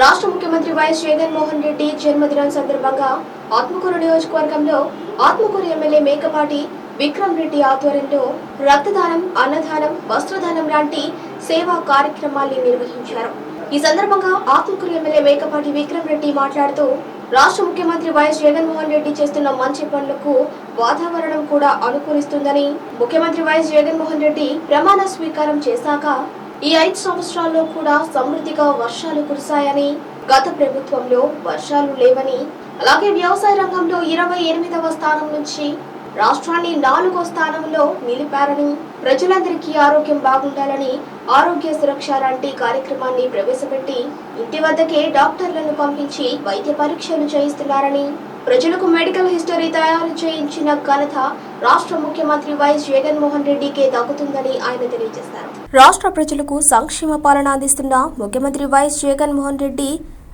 రాష్ట్ర ముఖ్యమంత్రి వైఎస్ జగన్మోహన్ రెడ్డి జన్మదినం సందర్భంగా ఆత్మకూరు నియోజకవర్గంలో ఆత్మకూరు ఎమ్మెల్యే మేకపాటి విక్రమ్ రెడ్డి ఆధ్వర్యంలో రక్తదానం అన్నదానం వస్త్రదానం లాంటి సేవా కార్యక్రమాల్ని నిర్వహించారు. ఈ సందర్భంగా ఆత్మకూరు ఎమ్మెల్యే మేకపాటి విక్రమ్ రెడ్డి మాట్లాడుతూ రాష్ట్ర ముఖ్యమంత్రి వైఎస్ జగన్మోహన్ రెడ్డి చేస్తున్న మంచి పనులకు వాతావరణం కూడా అనుకూలిస్తుందని ముఖ్యమంత్రి వైఎస్ జగన్మోహన్ రెడ్డి ప్రమాణ స్వీకారం చేశాక ఈ ఐదు సంవత్సరాల్లో కూడా సమృద్ధిగా వర్షాలు కురిశాయని గత ప్రభుత్వంలో వర్షాలు లేవని అలాగే వ్యవసాయ రంగంలో ఇరవై ఎనిమిదవ స్థానం నుంచి రాష్ట్రాన్ని నాలుగో స్థానంలో నిలిపారని ప్రజలందరికీ ఆరోగ్యం బాగుండాలని ఆరోగ్య సురక్ష లాంటి కార్యక్రమాన్ని ప్రవేశపెట్టి ఇంటి వద్దకే డాక్టర్లను పంపించి వైద్య పరీక్షలు చేయిస్తున్నారని ప్రజలకు మెడికల్ హిస్టరీ తయారు చేయించిన ఘనత రాష్ట్ర ముఖ్యమంత్రి వైఎస్ జగన్మోహన్ రెడ్డికే దక్కుతుందని ఆయన తెలియజేశారు. రాష్ట్ర ప్రజలకు సంక్షేమ పాలన అందిస్తున్న ముఖ్యమంత్రి వైఎస్ జగన్మోహన్ రెడ్డి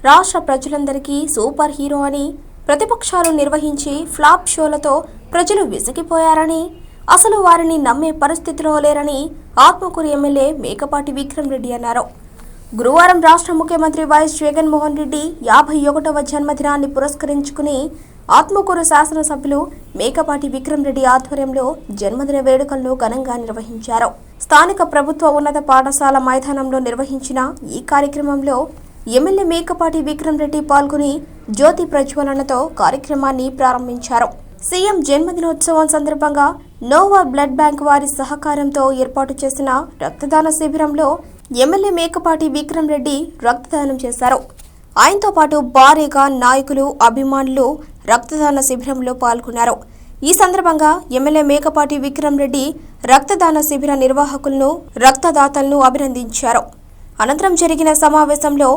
రాష్ట్ర ప్రజలందరికీ సూపర్ హీరో అని ప్రతిపక్షాలు నిర్వహించి ఫ్లాప్ షోలతో ప్రజలు విసిగిపోయారని అసలు వారిని నమ్మే పరిస్థితిలో లేరని ఆత్మకూరు ఎమ్మెల్యే మేకపాటి విక్రమ్ రెడ్డి అన్నారు. గురువారం రాష్ట్ర ముఖ్యమంత్రి వైఎస్ జగన్మోహన్ రెడ్డి యాభై ఒకటవ జన్మదినాన్ని పురస్కరించుకుని ఆత్మకూరు శాసనసభ్యులు మేకపాటి విక్రమ్ రెడ్డి ఆధ్వర్యంలో జన్మదిన వేడుకలను ఘనంగా నిర్వహించారు. స్థానిక ప్రభుత్వ ఉన్నత పాఠశాల మైదానంలో నిర్వహించిన ఈ కార్యక్రమంలో ఎమ్మెల్యే మేకపాటి విక్రమ్ రెడ్డి పాల్గొని జ్యోతి ప్రజ్వలనతో కార్యక్రమాన్ని ప్రారంభించారు. సీఎం జన్మదినోత్సవం సందర్భంగా నోవా బ్లడ్ బ్యాంక్ వారి సహకారంతో ఏర్పాటు చేసిన రక్తదాన శిబిరంలో ఎమ్మెల్యే మేకపాటి విక్రమ్ రెడ్డి రక్తదానం చేశారు. ఆయనతో పాటు భారీగా నాయకులు అభిమానులు రక్తదాన శిబిరంలో పాల్గొన్నారు. ఈ సందర్భంగా ఎమ్మెల్యే మేకపాటి విక్రమ్ రెడ్డి రక్తదాన శిబిర నిర్వాహకులను రక్తదాతలను అభినందించారు. అనంతరం జరిగిన సమావేశంలో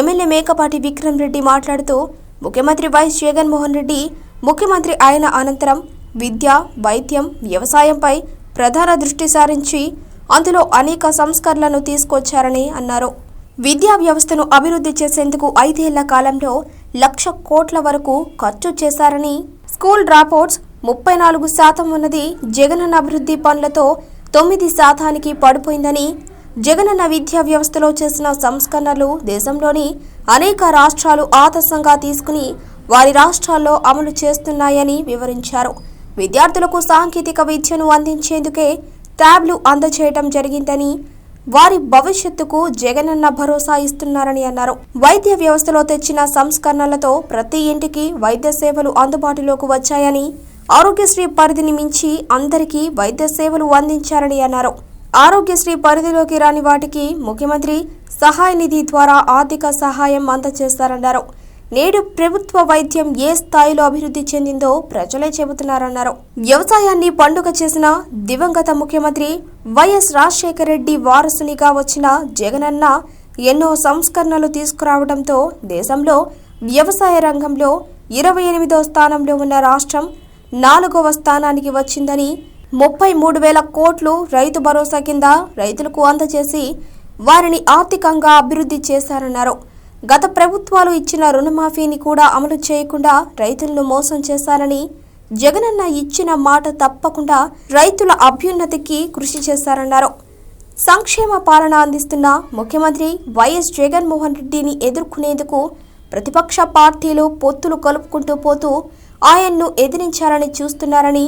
ఎమ్మెల్యే మేకపాటి విక్రమ్ రెడ్డి మాట్లాడుతూ ముఖ్యమంత్రి వైఎస్ జగన్మోహన్ రెడ్డి ముఖ్యమంత్రి అయిన అనంతరం విద్య వైద్యం వ్యవసాయంపై ప్రధాన దృష్టి సారించి అందులో అనేక సంస్కరణలను తీసుకొచ్చారని అన్నారు. విద్యా వ్యవస్థను అభివృద్ధి చేసేందుకు ఐదేళ్ళ కాలంలో లక్ష కోట్ల వరకు ఖర్చు చేశారని స్కూల్ డ్రాపౌట్స్ ముప్పై నాలుగు శాతం ఉన్నది జగనన్న అభివృద్ధి పనులతో తొమ్మిది శాతానికి పడిపోయిందని జగనన్న విద్యా వ్యవస్థలో చేసిన సంస్కరణలు దేశంలోని అనేక రాష్ట్రాలు ఆదర్శంగా తీసుకుని వారి రాష్ట్రాల్లో అమలు చేస్తున్నాయని వివరించారు. విద్యార్థులకు సాంకేతిక విద్యను అందించేందుకే ట్యాబ్లు అందచేయటం జరిగిందని వారి భవిష్యత్తుకు జగనన్న భరోసా ఇస్తున్నారని అన్నారు. వైద్య వ్యవస్థలో తెచ్చిన సంస్కరణలతో ప్రతి ఇంటికి వైద్య సేవలు అందుబాటులోకి వచ్చాయని ఆరోగ్యశ్రీ పరిధిని మించి అందరికీ వైద్య సేవలు అందించారని అన్నారు. ఆరోగ్యశ్రీ పరిధిలోకి రాని వాటికి ముఖ్యమంత్రి సహాయ నిధి ద్వారా ఆర్థిక సహాయం అందజేస్తారన్నారు నేడు ప్రభుత్వ వైద్యం ఏ స్థాయిలో అభివృద్ధి చెందిందో ప్రజలే చెబుతున్నారన్నారు. వ్యవసాయాన్ని పండుగ చేసిన దివంగత ముఖ్యమంత్రి వైఎస్ రాజశేఖర రెడ్డి వారసునిగా వచ్చిన జగనన్న ఎన్నో సంస్కరణలు తీసుకురావడంతో దేశంలో వ్యవసాయ రంగంలో ఇరవై ఎనిమిదో స్థానంలో ఉన్న రాష్ట్రం నాలుగవ స్థానానికి వచ్చిందని ముప్పై మూడు వేల కోట్లు రైతు భరోసా కింద రైతులకు అందజేసి వారిని ఆర్థికంగా అభివృద్ధి చేశారన్నారు. గత ప్రభుత్వాలు ఇచ్చిన రుణమాఫీని కూడా అమలు చేయకుండా రైతులను మోసం చేశారని జగనన్న ఇచ్చిన మాట తప్పకుండా రైతుల అభ్యున్నతికి కృషి చేశారన్నారు. సంక్షేమ పాలన అందిస్తున్న ముఖ్యమంత్రి వైఎస్ జగన్మోహన్ రెడ్డిని ఎదుర్కొనేందుకు ప్రతిపక్ష పార్టీలు పొత్తులు కలుపుకుంటూ పోతూ ఆయన్ను ఎదిరించాలని చూస్తున్నారని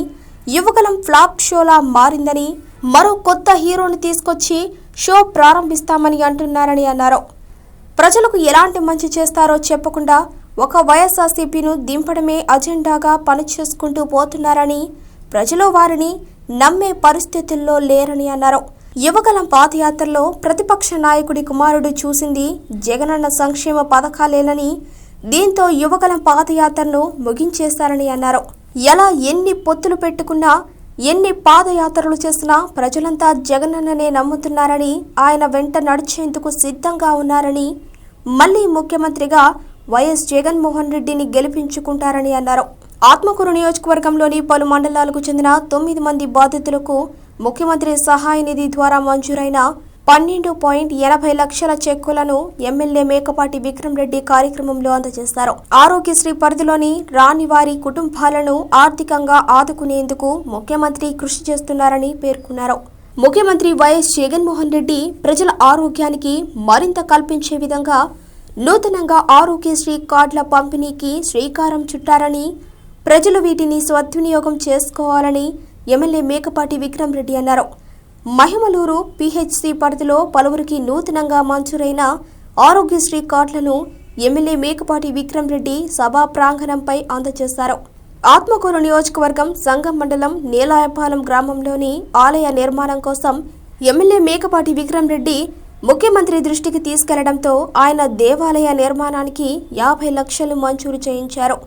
యువకులం ఫ్లాప్ షోలా మారిందని మరో కొత్త హీరోని తీసుకొచ్చి షో ప్రారంభిస్తామని అంటున్నారని అన్నారు. ప్రజలకు ఎలాంటి మంచి చేస్తారో చెప్పకుండా ఒక వైఎస్ఆర్సీపీను దింపడమే అజెండాగా పనిచేసుకుంటూ పోతున్నారని ప్రజలు వారిని నమ్మే పరిస్థితుల్లో లేరని అన్నారు. యువగలం పాదయాత్రలో ప్రతిపక్ష నాయకుడి కుమారుడు చూసింది జగనన్న సంక్షేమ పథకాలేనని దీంతో యువగలం పాదయాత్రను ముగించేశారని అన్నారు. ఎలా ఎన్ని పొత్తులు పెట్టుకున్నా ఎన్ని పాదయాత్రలు చేసినా ప్రజలంతా జగనన్ననే నమ్ముతున్నారని ఆయన వెంట నడిచేందుకు సిద్ధంగా ఉన్నారని మళ్ళీ ముఖ్యమంత్రిగా వైఎస్ జగన్మోహన్ రెడ్డిని గెలిపించుకుంటారని అన్నారు. ఆత్మకూరు నియోజకవర్గంలోని పలు మండలాలకు చెందిన తొమ్మిది మంది బాధితులకు ముఖ్యమంత్రి సహాయ నిధి ద్వారా మంజూరైన పన్నెండు పాయింట్ ఎనభై లక్షల చెక్కులను ఎమ్మెల్యే మేకపాటి విక్రమ్ రెడ్డి కార్యక్రమంలో అందజేశారు ఆరోగ్యశ్రీ పరిధిలోని రాని వారి కుటుంబాలను ఆర్థికంగా ఆదుకునేందుకు ముఖ్యమంత్రి కృషి చేస్తున్నారని పేర్కొన్నారు. ముఖ్యమంత్రి వైఎస్ జగన్మోహన్ రెడ్డి ప్రజల ఆరోగ్యానికి మరింత కల్పించే విధంగా నూతనంగా ఆరోగ్యశ్రీ కార్డుల పంపిణీకి శ్రీకారం చుట్టారని ప్రజలు వీటిని సద్వినియోగం చేసుకోవాలని ఎమ్మెల్యే మేకపాటి విక్రమ్ రెడ్డి అన్నారు. మహిమలూరు పిహెచ్సి పరిధిలో పలువురికి నూతనంగా మంజూరైన ఆరోగ్యశ్రీ కార్డులను ఎమ్మెల్యే మేకపాటి విక్రమ్ రెడ్డి సభా ప్రాంగణంపై అందజేశారు. ఆత్మకూరు నియోజకవర్గం సంగం మండలం నీలాయపాలెం గ్రామంలోని ఆలయ నిర్మాణం కోసం ఎమ్మెల్యే మేకపాటి విక్రమ్ రెడ్డి ముఖ్యమంత్రి దృష్టికి తీసుకెళ్ళడంతో ఆయన దేవాలయ నిర్మాణానికి యాభై లక్షలు మంజూరు చేయించారు.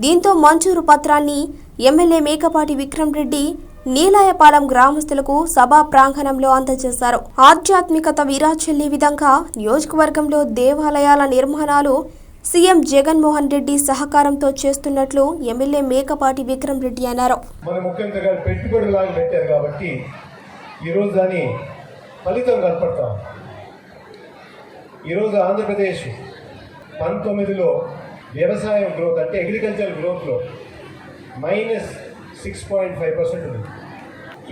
దీంతో మంజూరు పత్రాన్ని ఎమ్మెల్యే మేకపాటి విక్రమ్ రెడ్డి నీలాయపాలెం గ్రామస్తులకు సభా ప్రాంగణంలో అందజేశారు. ఆధ్యాత్మికత విరాచెల్లే విధంగా నియోజకవర్గంలో దేవాలయాల నిర్మాణాలు సీఎం జగన్మోహన్ రెడ్డి సహకారంతో చేస్తున్నట్లు ఎమ్మెల్యే మేకపాటి విక్రమ్ రెడ్డి అన్నారు. మన ముఖ్యమంత్రి గారు పెట్టారు కాబట్టి ఈరోజు దాని ఫలితం కనపడతాం. ఈరోజు ఆంధ్రప్రదేశ్ పంతొమ్మిదిలో వ్యవసాయం గ్రోత్ అంటే agriculture గ్రోత్లో minus six point five percent ఉంది.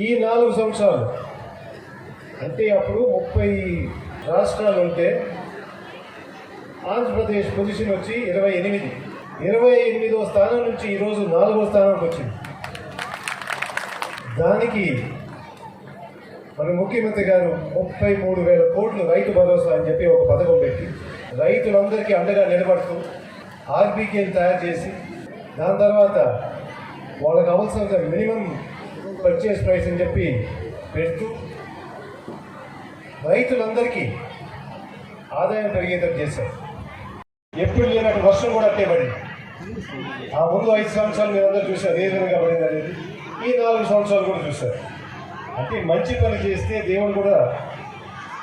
ఈ నాలుగు సంవత్సరాలు అంటే అప్పుడు ముప్పై రాష్ట్రాలు ఉంటే ఆంధ్రప్రదేశ్ పొజిషన్ వచ్చి ఇరవై ఎనిమిది. ఇరవై ఎనిమిదో స్థానం నుంచి ఈరోజు నాలుగో స్థానంకి వచ్చింది. దానికి మన ముఖ్యమంత్రి గారు ముప్పై మూడు వేల కోట్లు రైతు భరోసా అని చెప్పి ఒక పథకం పెట్టి రైతులందరికీ అండగా నిలబడుతూ ఆర్బీకేని తయారు చేసి దాని తర్వాత వాళ్ళకి అవసరం మినిమం పర్చేస్ ప్రైస్ అని చెప్పి పెడుతూ రైతులందరికీ ఆదాయం పెరిగేటట్టు చేశారు. ఎప్పుడు లేనట్టు వర్షం కూడా అట్టే పడింది. ఆ ముందు ఐదు సంవత్సరాలు మీరు అందరూ చూశారు ఏ విధంగా పడింది అనేది. ఈ నాలుగు సంవత్సరాలు కూడా చూశారు. అంటే మంచి పని చేస్తే దేవుడు కూడా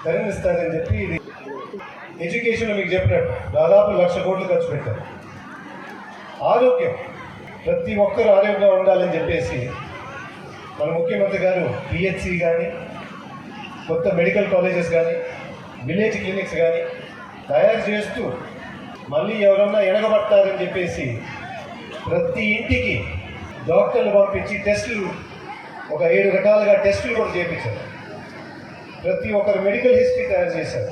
కరుణిస్తాడని చెప్పి ఇది ఎడ్యుకేషన్లో మీకు చెప్పినట్టు దాదాపు లక్ష కోట్లు ఖర్చు పెట్టారు. ఆరోగ్యం. ప్రతి ఒక్కరూ ఆరోగ్యంగా ఉండాలని చెప్పేసి మన ముఖ్యమంత్రి గారు పిహెచ్సి కానీ కొత్త మెడికల్ కాలేజెస్ కానీ విలేజ్ క్లినిక్స్ కానీ తయారు చేస్తూ మళ్ళీ ఎవరన్నా ఎడగబడతారని చెప్పేసి ప్రతి ఇంటికి డాక్టర్లు పంపించి టెస్టులు ఒక ఏడు రకాలుగా టెస్టులు కూడా చేయించారు ప్రతి ఒక్కరు మెడికల్ హిస్టరీ తయారు చేశారు.